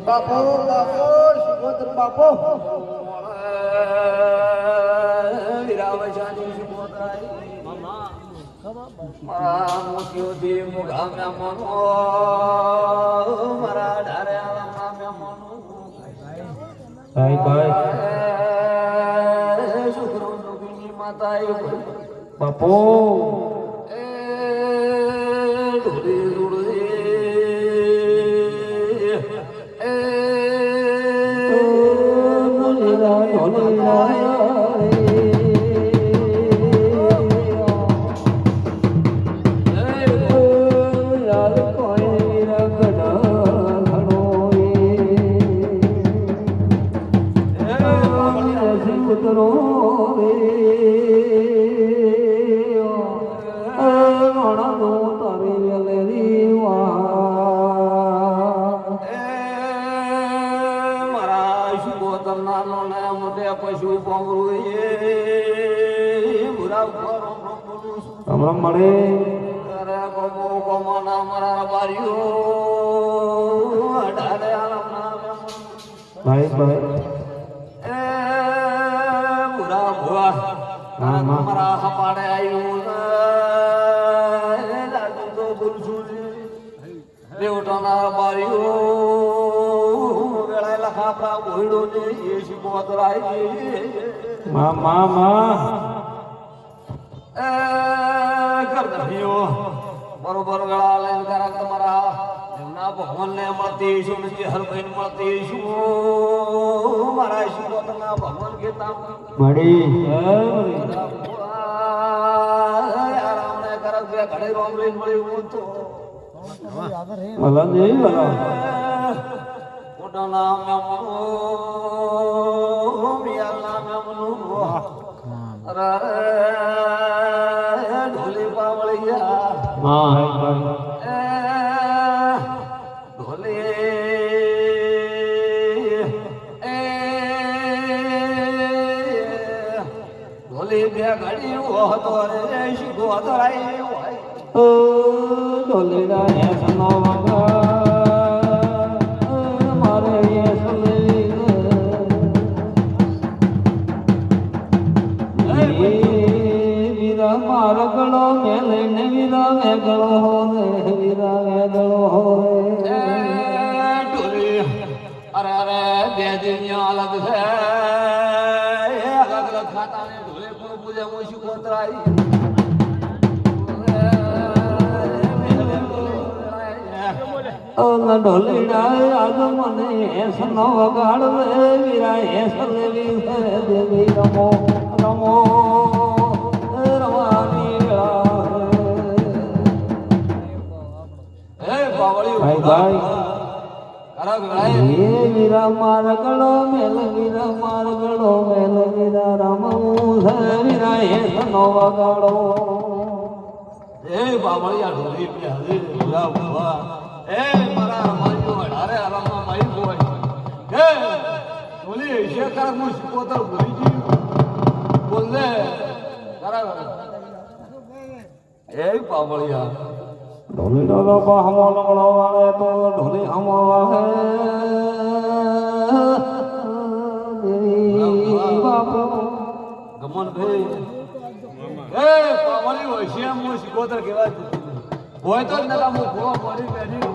બાપો બાપો સુભદ્ર બાપો વીરાવજાની સુભદ્રાઈ મારા મોતીઓથી મુઘામ્યા મનો મારા ઢારે આલામ્યા મનો ભાઈ ભાઈ માતાએ બાપો એ ઢોળી ઢોળી એ ઢોલીરા ઢોલીરા યાર પશુ હમણાં મળે ભાઈ ભાઈ બુરા ભુવા. મારા હપાડે આવ્યું દેવટાના બારીઓ ખાપરા ભોયડો ને એ શીખવતરાય મા મા મા. એ ગરદહીઓ બરોબર વેળા લઈને કરાક તમારા એમના ભગવાનને મળતી છું ને હરભાઈને મળતી છું. મારા શીખવતના ભગવાન મળી. આરામને કરક બે ઘડે રોમ લઈને મળી હું તો. ભલા નહીં ભલા ઢોલી પાવળિયા ઢોલી ઢોલી બે ઘડી હોતો રે શીખો તરાઈ હોય ઢોલી ડોલેરા મારગળો મેલે ને વીરા વેગળો હોરે વીરા વેગળો હોરે ઢોલી અરે અરે બે દિન અલગ છે. અલગ અલગ ખાતા ને ઢોલે પણ પૂજે હું શું કોતરાઈ ઓલા ઢોલીડા આજ મને એસનો વગાડવે વીરા એસલે વીરે દેવી રમો રમો. ભાઈ. ભાઈ એ વીરા મારગળો મેલ વીરા મારગળો મેલ વીરા રમવું છે વીરા એસનો વગાડો એ બાવળી આ ઢોલી પે હરી ભૂરા ભૂવા એ મારા મારીઓ અઢારે આરામમાં ઢોલી શેકર હું ભૂલી ગયું. બોલ દે કરક એ બાવળિયા. ઢોલીડો તો હમો લમણો વાળે તો ઢોલી હમો વાહે દેવી બાપો ગમન ભાઈ એ છે એમ હું શીખોતર નથી. હોય તો જ નકા હું ભૂવા પડી બેઠી.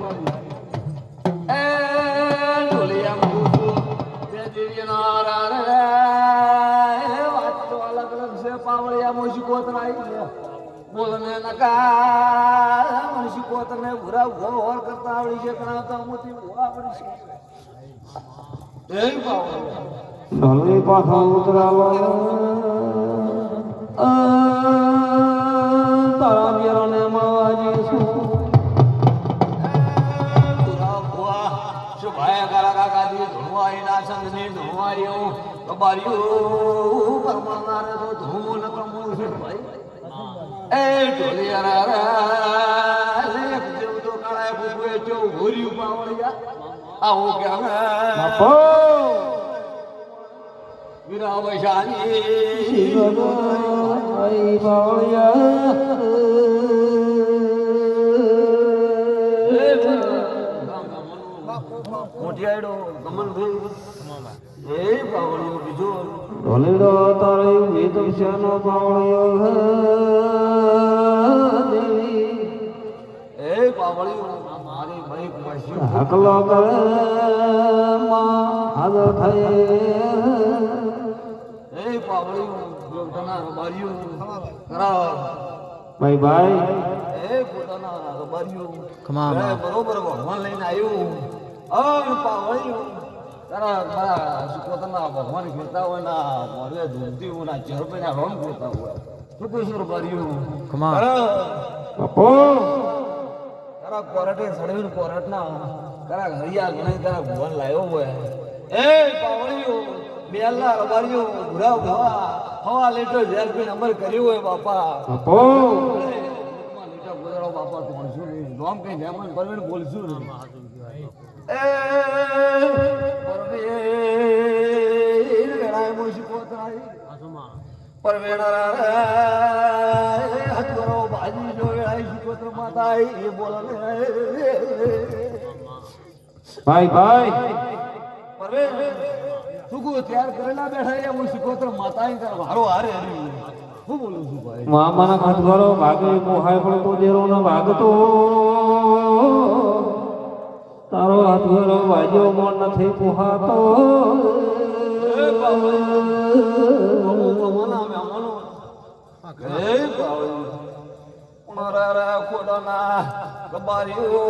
એ ઢોલી તે દિવ્યના રાણે રે. વાત તો અલગ અલગ છે પાવળી એમ હું શીખોતર આવી છે. બોલને નકા મને શીખોતર ને ભૂરા હોર કરતા આવડી છે કણાવતા મોતી ભૂવા આવડી છે એ પાવળી ઢોલી પાછો ઉતરાવો. અ, તારા પિયરોને મળવા જઈશું બાપો વિરાવશાની શિવરાય નહીં બાવળિયા મોઢિયાડો કમલભાઈ એ પાવળિયો બીજો ઢોલીડો તારે વિદુષનો બાવળિયો દેવી હકલો કરે માં થઈ એ પાવળિયો પોતાના રબારીઓ કરાવ ભાઈ ભાઈ એ પોતાના રબારીઓ એ બરોબર ભગવાન લઈને આવ્યું અન પાવળિયો તારા મારા પોતાના ભગવાન ખેતા હોય ના મોરે ધૂમતી હોય ના ચેર પર ના રોમ ખેતા હોય શું કહીશું રબારીઓ બાપો તારા કોરટે સડવીન કોરટ ના કરા હરિયા ગણે કરા ભગવાન લાયો હોય એ પાવળીઓ બેલા રબારીઓ ભૂરા ભવા હવા લેટો ઝેર પીને નંબર કર્યો હોય બાપા લેટા ગોદડો બાપા તો હણશું નહીં નોમ કઈ જેમન બોલશું નહીં એ મોશી પોતરાઈ પરવીન હાથ ભાઈ ભાઈ પરવીન સુગુ તૈયાર કરેલા બેઠા એ હું શીખોતર માતા આઈ વારો હારે હરી હું બોલું છું ભાઈ? મામાના ખતવારો ભાગે મોહાય પણ તો દેરો ન ભાગતો તારો હાથવારો વાજ્યો મોન નથી પુહાતો. એ બાબા બાબા મારા ખોડાના કબારીઓ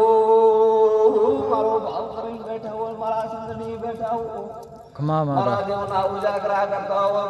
મારો ભાવ કરીને બેઠા હોય મારા સંગની બેઠા હોય. મારા દેવના ઉજાગરા કરતા હોય